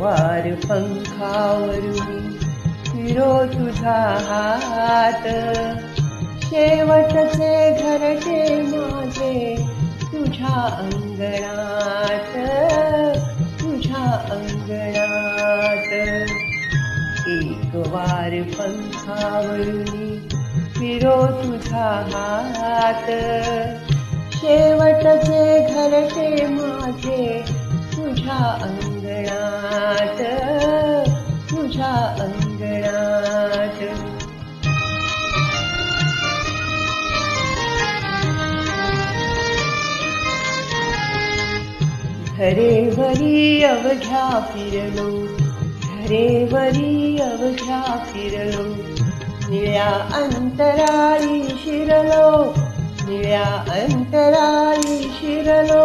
वार पंखावरून फिरो तुझा हात. शेवटचे घरटे माझे तुझ्या अंगणात तुझ्या अंगणात. एक वार पंखावरून फिरो तुझा हात. शेवटचे घरटे माझे तुझ्या अंग घरेवरी अवघ्या फिरलो घरेवरी अवघ्या फिरलो निळ्या अंतराळी शिरलो। निळ्या अंतराळी शिरलो।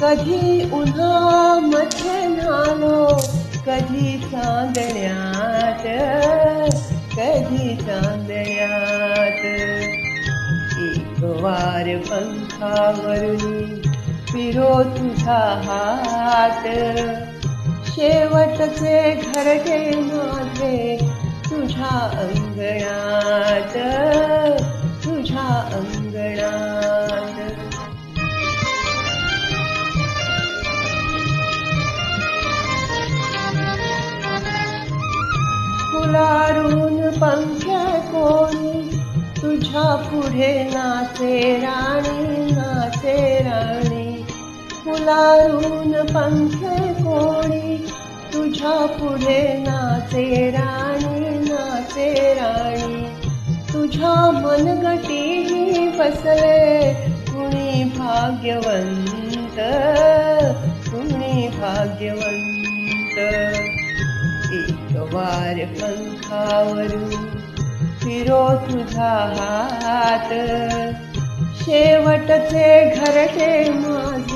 कधी उन्हा मध्ये नालो कधी चांदण्यात कधी चांदण्यात। एक वार पंखावरुनी फिरो तुझा हात. शेवटचे घरटे माझे तुझ्या अंगणात. तुझ्या अंगणात. फुलारून पंख्या कोणी तुझ्या पुढे नाचे राणी नाचे राणी. फुलारून पंखे कोणी तुझ्या पुढे नाचे राणी नाचे राणी. तुझ्या मनगटी बसले कुणी भाग्यवंत कुणी भाग्यवंत. एक वार पंखावरून फिरो तुझा हात. शेवटचे घरटे माझे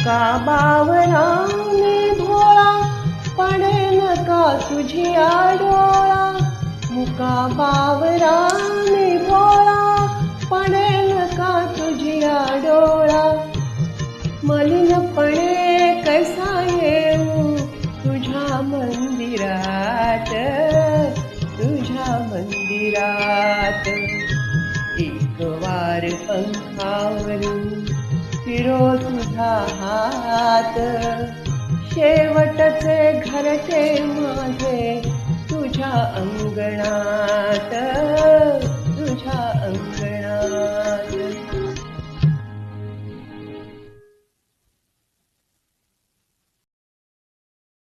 मुका बावराने भोळा पडे नका तुझी आडोळा? मुका बावराने हात. शेवटचे घरटे माझे तुझ्या अंगणात.